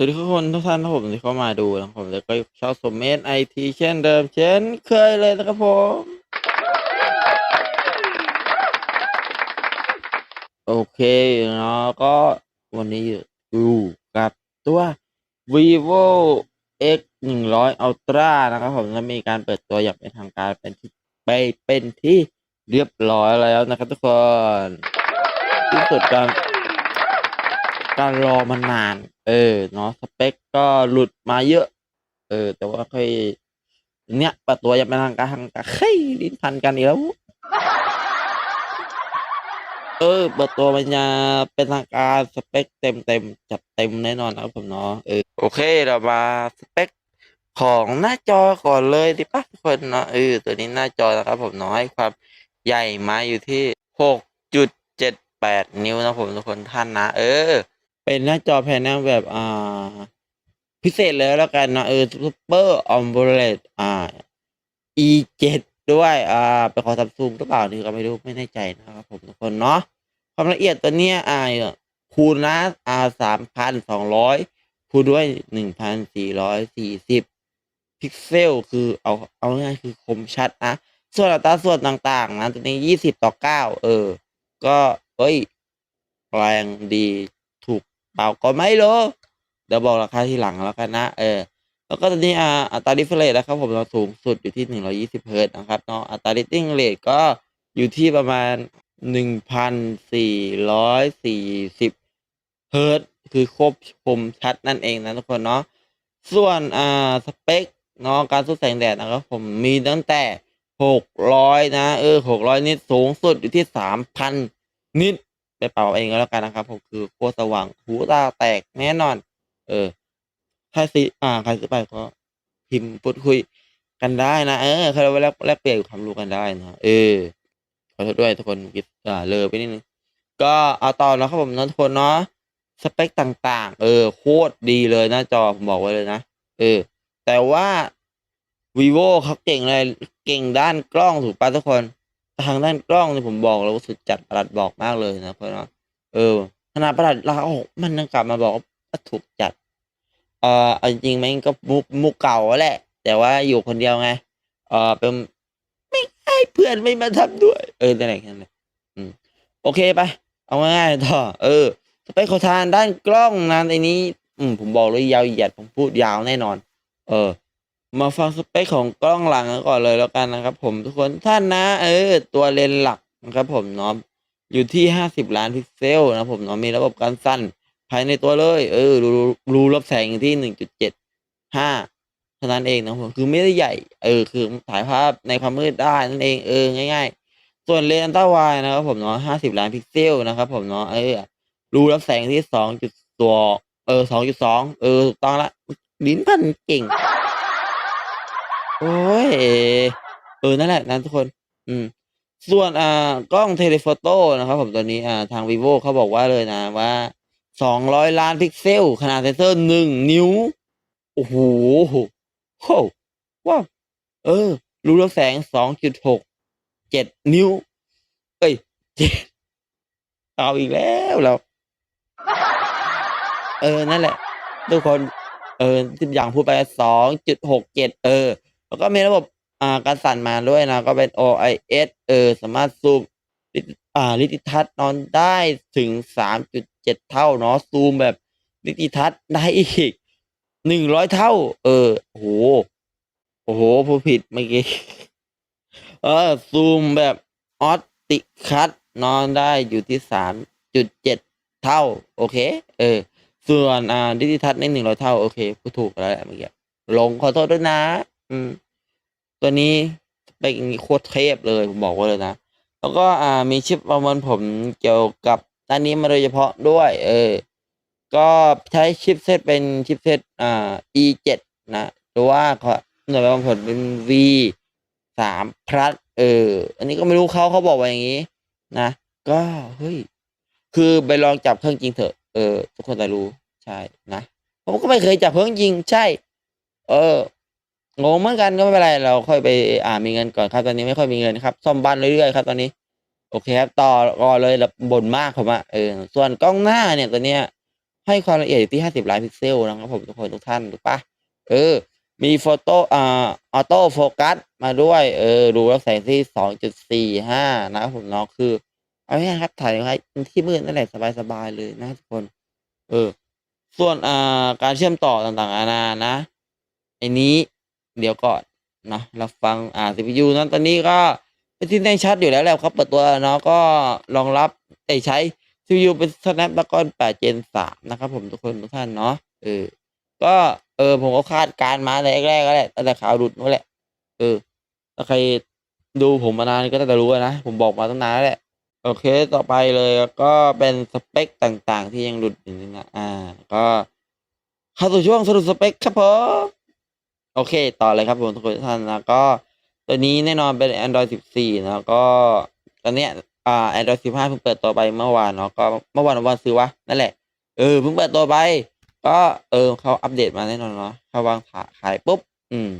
สวัสดีทุกคนทุกท่านนะผมที่เข้ามาดูนะครับผมแล้วก็ชอบสมเมธไอทีเช่นเดิมเช่นเคยเลยนะครับผม โอเคเนาะก็วันนี้อยู่กับตัว vivo x หนึ่งร้อย ultra นะครับผมและมีการเปิดตัวอย่างเป็นทางการเป็นที่ไปเป็นที่เรียบร้อยแล้วนะครับทุกคนที่สุดการการรอมานาน เออเนาะสเปคก็หลุดมาเยอะ เออ แต่ว่าค่อยเนี้ยเปิดตัวยังเป็นทางการทางการเฮ้ยลิ้นพันกันอีกแล้วเออเปิดตัวมันจะเป็นทางการสเปคเต็มเต็มจัดเต็มแน่นอนนะครับผมเนาะเออโอเคเรามาสเปคของหน้าจอก่อนเลยดิป่ะทุกคนเนาะเออตัวนี้หน้าจอนะครับผมเนาะให้ความใหญ่มาอยู่ที่หกจุดเจ็ดแปดนิ้วนะผมทุกคนท่านนะ เออ เป็นหน้าจอแผนแบบ อ่า พิเศษเลยแล้วกันนะเออซูเปอร์ออมโบเลตอ่า e7 ด้วย อ่าเป็นของซัมซุงหรือเปล่านี่ก็ไม่รู้ไม่แน่ใจนะครับผมทุกคนเนาะความละเอียดตัวเนี้ยอ่าคูณนะอ่าสามพันสองร้อยคูณด้วยหนึ่งพันสี่ร้อยสี่สิบพิกเซลคือเอาเอาง่ายคือคมชัดนะส่วนอัตราส่วนต่าง ๆ นะตัวนี้ยี่สิบต่อเก้าเออ ก็เอ้ย แรงดี เปล่าก็ไม่รู้เดี๋ยวบอกราคาทีหลังแล้วกันนะ เออ แล้วก็ตอนนี้อ่าอัตราดิฟเลตนะครับ ผมเราสูงสุดอยู่ที่หนึ่งร้อยี่สิบเฮิร์ตนะครับเนาะอัตราดิฟติ้งเรทก็อยู่ที่ประมาณหนึ่งพันสี่ร้อยสี่สิบเฮิร์ตคือครบคมชัดนั่นเองนะทุกคนเนาะส่วนอ่าสเปคเนาะการสู้แสงแดดนะครับ ผมมีตั้งแต่หกร้อยนะ เออหกร้อยนิตสูงสุดอยู่ที่สามพันนิต ไปเป่าเองก็แล้วกันนะครับ ผมคือโคตรสว่างหูตาแตกแน่นอน เออใครซื้ออ่าใครซื้อไปก็พิมพ์พูดคุยกันได้นะเออเขาเรียกว่าแลกแลกเปลี่ยนความรู้กันได้นะเออขอโทษด้วยทุกคนคิดอ่าเลยไปนิดนึงก็เอาต่อนะครับผมนะทุกคนเนาะสเปคต่างๆ เออ โคตรดีเลยหน้าจอผมบอกไว้เลยนะเออ แต่ว่า vivo เขาเก่งเลยเก่งด้านกล้องถูกปะทุกคน ทางด้านกล้องเนี่ยผมบอกเลยว่าสุดจัดประหลัดบอกมากเลยนะเพื่อนเนาะเออขนาดประหลัดลาออกมันยังกลับมาบอกว่าถูกจัด เอ่อเอาจริงๆมันก็มุกมุกเก่าแหละ แต่ว่าอยู่คนเดียวไง เออเป็นไม่ให้เพื่อนไม่มาทำด้วย เออนั่นแหละนั่นแหละอืมโอเคไป เอาง่ายๆต่อเออสเปขอทานด้านกล้องนะในนี้ อืมผมบอกเลยยาวเหยียดผมพูดยาวแน่นอน เออ มาฟังสเปคของกล้องหลังกันก่อนเลยแล้วกันนะครับ ผมทุกคนท่านนะ เออ ตัวเลนส์หลักนะครับ ผมเนาะอยู่ที่ห้าสิบล้านพิกเซลนะผมเนาะมีระบบการสั้นภายในตัวเลย เออ รูรูรับแสงที่หนึ่งจุดเจ็ดห้าเท่านั้นเองนะผมคือไม่ได้ใหญ่ เออ คือถ่ายภาพในความมืดได้นั่นเองเออง่าย ๆ ส่วนเลนส์อัลตร้าวด์นะครับ ผมเนาะห้าสิบล้านพิกเซลนะครับ ผมเนาะเออรูรับแสงที่สองจุดตัวเออสองจุดสองเออถูกต้องละลิ้นพันเก่ง โอ้ยเออนั่นแหละนะทุกคน อืม ส่วนอ่ากล้องเทเลโฟโต้นะครับ ผมตัวนี้อ่าทาง vivo เขาบอกว่าเลยนะว่าสองร้อยล้านพิกเซล ขนาดเซนเซอร์หนึ่งนิ้ว โอ้โหโหว้าวเออ รูรับแสงสองจุดหกเจ็ดนิ้ว เอ้ยเจ็ดเอาอีกแล้วเรา เออ นั่นแหละ ทุกคน เออที่อย่างพูดไปสองจุดหกเจ็ดเออ แล้วก็มีระบบอ่าการสั่นมาด้วยนะ ก็เป็น OIS เออสามารถซูมลิอ่าลิติทัศน์นอนได้ถึงสามจุดเท่าเนาะซูมแบบลิติทัศน์ได้อีกหนึ่งร้อยเท่า เออโหโอ้โหผู้ผิดเมื่อกี้เออซูมแบบออติคัตนอนได้อยู่ที่สามจุดเจ็ดเท่า โอเค เออ ส่วนอ่าดิจิทัศน์ในหนึ่งร้อยเท่า โอเคพูดถูกแล้วแหละเมื่อกี้ลงขอโทษด้วยนะ อืม ตัวนี้เป็นโคตรเทพเลยผมบอกไว่าเลยนะ แล้วก็อ่ามีชิปประมวลผลเกี่ยวกับด้านนี้มาโดยเฉพาะด้วย เออ ก็ใช้ชิปเซตเป็นชิปเซตอ่า e7 นะหรือว่าขาหน่วยประมวลผลเป็น v สามพลัสเออ อันนี้ก็ไม่รู้เขาเขาบอกว่าอย่างนี้ นะ ก็เฮ้ย คือไปลองจับเครื่องจริงเถอะ เออ ทุกคนจะรู้ ใช่ นะ ผมก็ไม่เคยจับเครื่องจริง ใช่ เออ งงเหมือนกันก็ไม่เป็นไรเราค่อยไปอ่ามีเงินก่อนครับตอนนี้ไม่ค่อยมีเงินครับซ่อมบ้านเรื่อยๆครับตอนนี้ โอเคครับต่อก่อเลยบบบ่นมากผมอะเออส่วนกล้องหน้าเนี่ยตัวเนี้ยให้ความละเอียดอยู่ที่ห้าสิบล้านพิกเซลนะครับผมทุกคนทุกท่านถูกปะเออ มีโฟโต้อ่าออโต้โฟกัสมาด้วย เออ ดูแล้วแสงที่สองจุดสี่ห้านะครับผมเนาะคือ เอาง่ายครับถ่ายไว้ที่มืดนั่นแหละสบายๆเลยนะทุกคน เออ ส่วนอ่าการเชื่อมต่อต่างๆนานานะไอ้นี้ เดี๋ยวก่อนเนาะเราฟังอ่า CPU นั้นตอนนี้ก็เป็นที่แน่ชัดอยู่แล้วแหละครับเปิดตัวเนาะก็รองรับไอ้ใช้ CPU เป็น Snapdragon 8 Gen 3 นะครับผมทุกคนทุกท่านเนาะเออก็เออผมก็คาดการณ์มาแต่แรกๆก็แหละตั้งแต่ข่าวหลุดนั่นแหละเออถ้าใครดูผมมานานก็จะรู้นะ ผมบอกมาตั้งนานแล้วแหละโอเคต่อไปเลยก็เป็นสเปคต่างๆ ที่ยังหลุดอยู่นี่นะอ่า ก็เข้าสู่ช่วงสรุปสเปคครับผม โอเค ต่อเลยครับผมทุกท่านนะก็ตัวนี้แน่นอนเป็น Android 14นะก็ตอนเนี้ยอ่า Android 15เพิ่งเปิดตัวไปเมื่อวานเนาะก็เมื่อวานวันซื้อวะนั่นแหละเออเพิ่งเปิดตัวไป ก็เออเขาอัปเดตมาแน่นอนเนาะเขาวางขายขายปุ๊บ อืม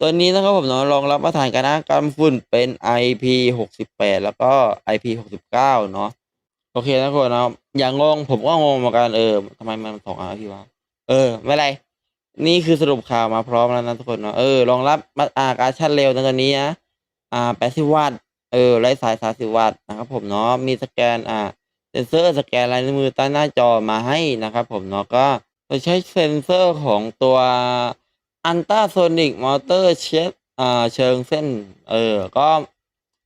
ตัวนี้นะครับผมเนาะรองรับมาตรฐานการกำฝุ่นเป็น IP 68 แล้วก็ IP 69 เนาะโอเคนะทุกคนเนาะอย่างงงผมก็งงเหมือนกันเออทำไมมันสอง IP วะเออ ไม่ไร นี่คือสรุปข่าวมาพร้อมแล้วนะทุกคนเนาะเออรองรับมาอาการชาร์จเร็วในตัวนี้นะอ่า80วัตต์เออไร้สาย30วัตต์นะครับผมเนาะมีสแกนอ่าเซนเซอร์สแกนลายนิ้วมือใต้หน้าจอมาให้นะครับผมเนาะก็จะใช้เซนเซอร์ของตัวอันต้าโซนิกมอเตอร์เชฟอ่าเชิงเส้น เออ ก็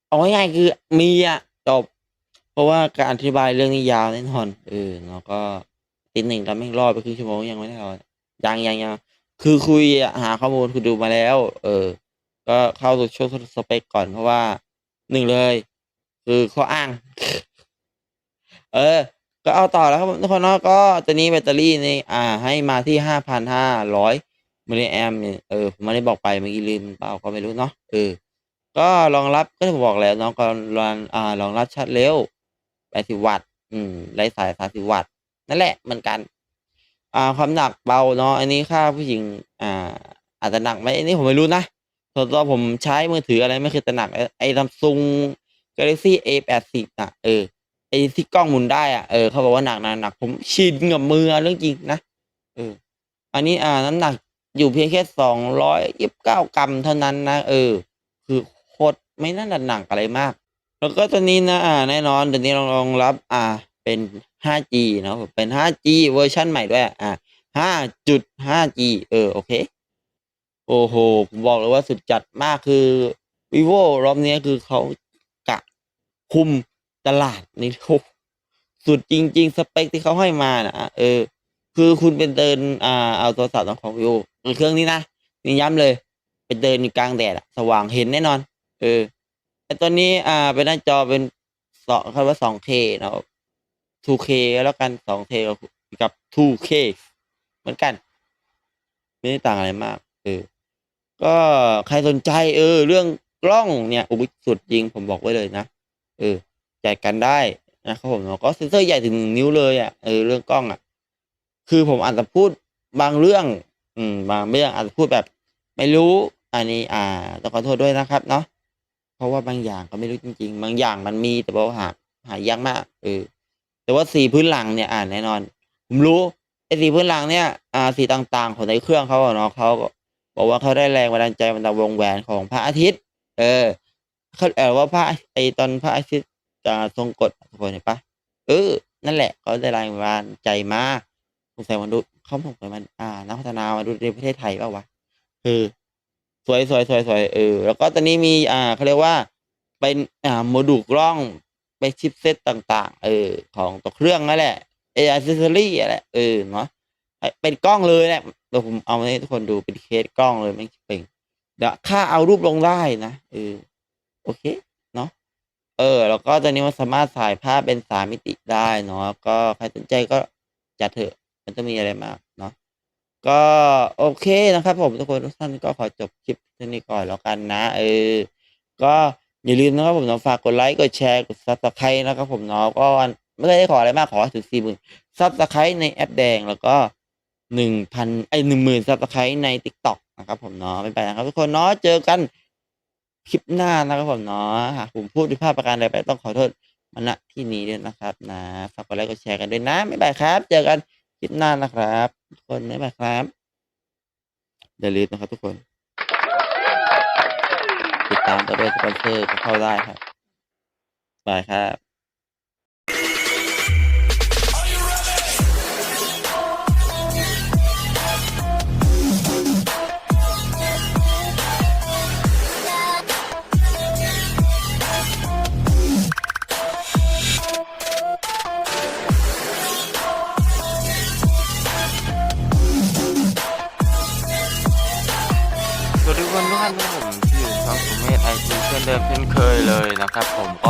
เอาง่ายๆคือมีอะจบ เพราะว่าการอธิบายเรื่องนี้ยาวแน่นอนเออแล้วก็ติดหนึ่งทำให้รอดไปครึ่งชั่วโมงยังไม่ได้รอด ยังยังยังคือคุยหาข้อมูลคือดูมาแล้ว เออ ก็เข้าสู่ช่วงสเปคก่อนเพราะว่าหนึ่งเลย คือข้ออ้าง เออ ก็เอาต่อแล้วครับทุกคนเนาะก็ตัวนี้แบตเตอรี่นี่อ่า ให้มาที่ห้าพันห้าร้อยมิลลิแอมเนี่ยเออผมไม่ได้บอกไปเมื่อกี้ลืมเปล่าก็ไม่รู้เนาะเออก็รองรับก็ที่ผมบอกแล้วเนาะก็รองอ่ารองรับชาร์จเร็ว80วัตต์อืมไร้สาย30วัตต์นั่นแหละเหมือนกัน อ่าความหนักเบาเนาะอันนี้ค่าผู้หญิงอ่าอาจจะหนักไหมอันนี้ผมไม่รู้นะส่วนตัวผมใช้มือถืออะไรไม่เคยจะหนักไอ้ซัมซุง Galaxy A80 น่ะเออไอ้ที่กล้องหมุนได้อะเออเขาบอกว่าหนักนะหนักผมชินกับมือเรื่องจริงนะเอออันนี้อ่าน้ำหนักอยู่เพียงแค่สองร้อยยี่สิบเก้ากรัมเท่านั้นนะเออ คือโคตรไม่น่าหนักอะไรมาก แล้วก็ตัวนี้นะอ่าแน่นอนตัวนี้รองรับอ่าเป็น 5G เนาะเป็น 5G เวอร์ชันใหม่ด้วยอ่า 5.5G เออ โอเค โอ้โห ผมบอกเลยว่าสุดจัดมากคือ vivo รอบนี้คือเขากะคุมตลาดนี่โอ้สุดจริง ๆ สเปคที่เขาให้มานะเออ คือคุณเป็นเดินอ่าเอาโทรศัพท์ของ vivo เครื่องนี้นะนี่ย้ำเลยเป็นเดินอยู่กลางแดดสว่างเห็นแน่นอน เออแต่ตัวนี้อ่าเป็นหน้าจอเป็นสองคำว่า 2K เนาะ 2K แล้วกัน 2K กับ 2K เหมือนกัน ไม่ได้ต่างอะไรมากเออก็ใครสนใจ เออ เรื่องกล้องเนี่ยอุยสุดจริงผมบอกไว้เลยนะเออแจกกันได้นะครับผมก็เซนเซอร์ใหญ่ถึงนิ้วเลยอะ่ะเออเรื่องกล้องอะ่ะ คือผมอาจจะพูดบางเรื่อง อืม บางเรื่องอาจจะพูดแบบ ไม่รู้ อันนี้ อ่าต้องขอโทษด้วยนะครับ เนาะเพราะว่าบางอย่างก็ไม่รู้จริง ๆ บางอย่างมันมีแต่ว่าหาหายากมากเออ แต่ว่าสีพื้นหลังเนี่ยอ่านแน่นอน ผมรู้ไอ้สีพื้นหลังเนี่ยอ่าสีต่างๆ ของในเครื่องเขาเนาะเขาก็บอกว่าเขาได้แรงบันดาลใจมาจากวงแหวนของพระอาทิตย์ เออเขาเออว่าพระไอตอนพระอาทิตย์จะทรงกฎทุกคนเห็นปะเออ นั่นแหละเขาได้แรงบันดาลใจมาสงสัยมันุษย์เขาบอกว่ามันอ่านักพัฒนามนุษย์ในประเทศไทยเปล่าวะเออสวยสวยสวยสวยเออ แล้วก็ตอนนี้มีอ่าเขาเรียกว่าเป็นอ่าโมดูลกล้อง ไปชิปเซตต่าง ๆ เออ ของตัวเครื่องนั่นแหละเออ c เซอรี่อะไรเออเนาะเป็นกล้องเลยแหละเดี๋ยวผมเอามาให้ทุกคนดูเป็นเคสกล้องเลยไม่เป่งเดี๋ยวค่าเอารูปลงได้นะเออโอเคเนาะเออ แล้วก็ตอนนี้มันสามารถถ่ายภาพเป็นสามมิติได้เนาะก็ใครสนใจก็จัดเถอะ มันจะมีอะไรมากเนาะก็โอเคนะครับ ผมทุกคนทุกท่านก็ขอจบคลิปเท่นี้ก่อนแล้วกันนะ เออ ก็ อย่าลืมนะครับผมน้องฝากกดไลค์กดแชร์กดซับสไครต์นะครับผมน้องก็ไม่ได้ขออะไรมากขอถึงสี่หมื่นซับสไครต์ในแอปแดงแล้วก็หนึ่งพันไอหนึ่งหมื่นซับสไครต์ในทิกต็อกนะครับผมน้องไม่ไปนะครับทุกคนน้องเจอกันคลิปหน้านะครับผมน้องหากผมพูดด้วยภาพประการใดไปต้องขอโทษมาณที่นี้ด้วยนะครับนะฝากกดไลค์กดแชร์กันด้วยนะไม่ไปครับ เจอกันคลิปหน้านะครับ ทุกคนไม่ไปครับอย่าลืมนะครับทุกคน ตามต่อด้วยสปอนเซอร์เข้าได้ครับไปครับ ครับผม